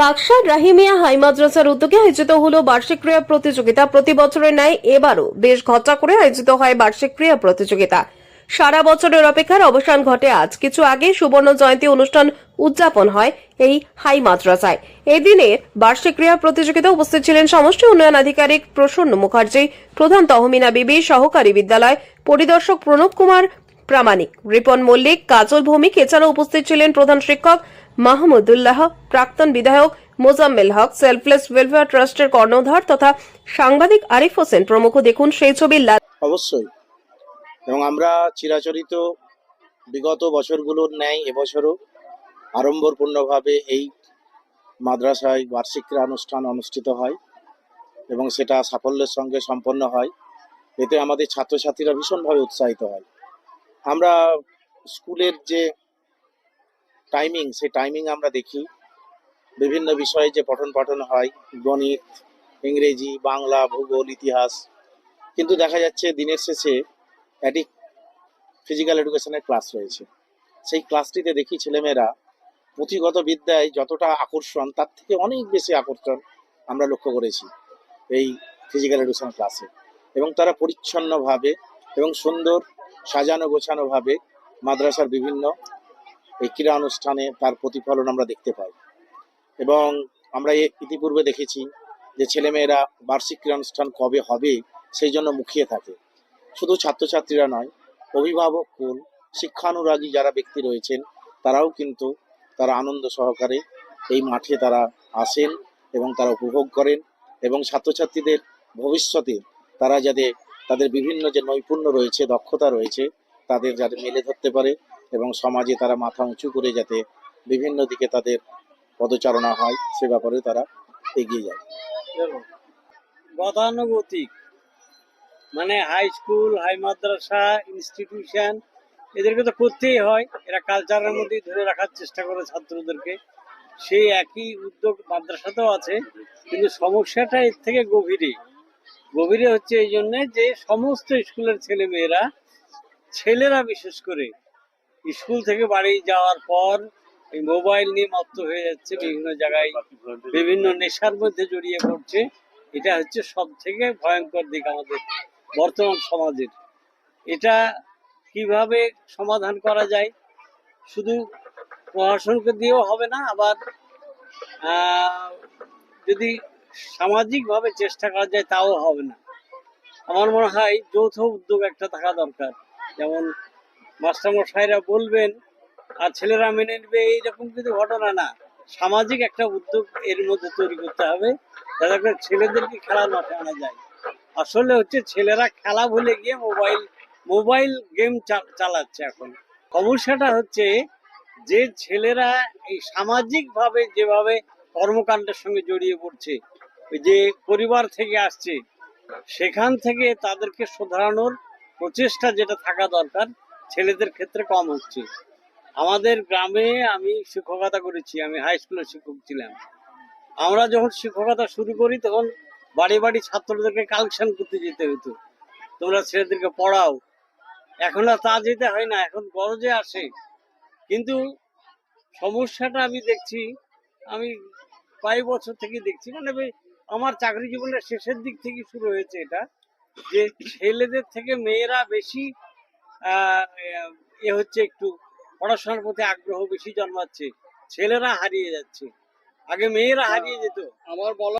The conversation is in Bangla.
কাকসার রাহিমিয়া হাই মাদ্রাসার উদ্যোগে আয়োজিত হলো বার্ষিক ক্রীড়া প্রতিযোগিতা। প্রতি বছরের ন্যায় এবারও বেশ ঘটা করে আয়োজিত হয় বার্ষিক ক্রীড়া প্রতিযোগিতা। সারা বছরের অপেক্ষার অবসান ঘটে আজ। কিছু আগে সুবর্ণ জয়ন্তী অনুষ্ঠান উদযাপন হয় এই হাই মাদ্রাসায়। এই দিনের বার্ষিক ক্রীড়া প্রতিযোগিতা উপস্থিত ছিলেন সমষ্টি উন্নয়ন আধিকারিক প্রসন্ন মুখার্জি, প্রধান তহমিনা বিবি, সহকারী বিদ্যালয় পরিদর্শক প্রণব কুমার প্রামাণিক, রিপন মল্লিক, কাজল ভৌমিক, এছাড়াও উপস্থিত ছিলেন প্রধান শিক্ষক মাহমুদুল্লাহ, প্রাক্তন বিধায়ক মোজাম্মেল হক, সেলফলেস ওয়েলফেয়ার ট্রাস্টের কর্ণধার তথা সাংবাদিক আরিফ হোসেন প্রমুখ। দেখুন সেই ছবির লাল অবশ্যই। এবং আমরা চিরাচরিত বিগত বছরগুলোর ন্যায় এবছরও আড়ম্বরপূর্ণভাবে এই মাদ্রাসায় বার্ষিক অনুষ্ঠান অনুষ্ঠিত হয় এবং সেটা সাফল্যের সঙ্গে সম্পন্ন হয়। এতে আমাদের ছাত্রছাত্রীরা ভীষণভাবে উৎসাহিত হয়। আমরা স্কুলের যে টাইমিং সেই টাইমিং আমরা দেখি। বিভিন্ন বিষয়ে যে পঠন পাঠন হয়, গণিত, ইংরেজি, বাংলা, ভূগোল, ইতিহাস। কিন্তু দেখা যাচ্ছে দিনের শেষে একটি ফিজিক্যাল এডুকেশনের ক্লাস রয়েছে। সেই ক্লাসটিতে দেখি ছেলেমেয়েরা পুঁথিগত বিদ্যায় যতটা আকর্ষণ, তার থেকে অনেক বেশি আকর্ষণ আমরা লক্ষ্য করেছি এই ফিজিক্যাল এডুকেশন ক্লাসে এবং তারা পরিচ্ছন্নভাবে এবং সুন্দর সাজানো গোছানোভাবে মাদ্রাসার বিভিন্ন এই ক্রীড়া অনুষ্ঠানে তার প্রতিফলন আমরা দেখতে পাই। এবং আমরা ইতিপূর্বে দেখেছি যে ছেলেমেয়েরা বার্ষিক ক্রীড়া অনুষ্ঠান কবে হবে সেই জন্য মুখিয়ে থাকে। শুধু ছাত্রছাত্রীরা নয়, অভিভাবক কুল শিক্ষানুরাগী যারা ব্যক্তি রয়েছেন, তারাও কিন্তু তারা আনন্দ সহকারে এই মাঠে তারা আসেন এবং তারা উপভোগ করেন এবং ছাত্রছাত্রীদের ভবিষ্যতে তারা যাতে তাদের বিভিন্ন যে নৈপুণ্য রয়েছে, দক্ষতা রয়েছে, তাদের যাতে মেলে ধরতে পারে এবং সমাজে তারা মাথা উঁচু করে যাতে বিভিন্ন দিকে তাদের পদচারণা হয়, সে ব্যাপারে তারা এগিয়ে যায়। গতানুগতিক মানে হাই স্কুল হাই মাদ্রাসা ইনস্টিটিউশন এদেরকে তো করতেই হয়। এরা কালচারের মধ্যেই ধরে রাখার চেষ্টা করে ছাত্রদেরকে। সেই একই উদ্যোগ মাদ্রাসাতেও আছে, কিন্তু সমস্যাটা এর থেকে গভীরে। গভীরে হচ্ছে এই জন্যে যে সমস্ত স্কুলের ছেলে মেয়েরা ছেলেরা বিশেষ করে স্কুল থেকে বাড়ি যাওয়ার পর এই মোবাইল নিয়ে মত্ত হয়ে যাচ্ছে বিভিন্ন জায়গায়। বিভিন্ন নেশার মধ্যে জড়িয়ে পড়ছে। এটা হচ্ছে সব থেকে ভয়ঙ্কর দিক আমাদের, বর্তমান সমাজের। এটা কীভাবে সমাধান করা যায়? শুধু প্রশাসনকে দিয়েও হবে না, আবার যদি সামাজিকভাবে চেষ্টা করা যায় তাও হবে না। আমার মনে হয় যৌথ উদ্যোগ একটা থাকা দরকার। যেমন মাস্টারমশাইরা বলবেন, আর ছেলেরা মেনে নেবে এইরকম কিন্তু ঘটনা না, সামাজিক একটা উদ্যোগ এর মধ্যে তৈরি করতে হবে, যাতে করে ছেলেদেরকে খেলার মাঠে আনা যায়। আসলে হচ্ছে ছেলেরা খেলা ভুলে গিয়ে মোবাইল মোবাইল গেম চালাচ্ছে এখন। সমস্যাটা হচ্ছে যে ছেলেরা এই সামাজিকভাবে যেভাবে কর্মকাণ্ডের সঙ্গে জড়িয়ে পড়ছে যে পরিবার থেকে আসছে, সেখান থেকে তাদেরকে শোধরানোর প্রচেষ্টা যেটা থাকা দরকার ছেলেদের ক্ষেত্রে কম হচ্ছে। আমাদের গ্রামে আমি শিক্ষকতা করেছি, আমি হাই স্কুলের শিক্ষক ছিলাম। আমরা যখন শিক্ষকতা শুরু করি, তখন বাড়ি বাড়ি ছাত্রদেরকে কালেকশন করতে যেতে হতো। তোমরা ছেলেদেরকে পড়াও। এখন আর তা যেতে হয় না, এখন গরজে আসে। কিন্তু সমস্যাটা আমি দেখছি, আমি কয়েক বছর থেকে দেখছি মানে আমার চাকরি জীবনের শেষের দিক থেকে শুরু হয়েছে এটা, যে ছেলেদের থেকে মেয়েরা বেশি এ হচ্ছে একটু পড়াশোনার প্রতি আগ্রহ বেশি জন্মাচ্ছে, ছেলেরা হারিয়ে যাচ্ছে। আগে মেয়েরা হারিয়ে যেত। আমার বলা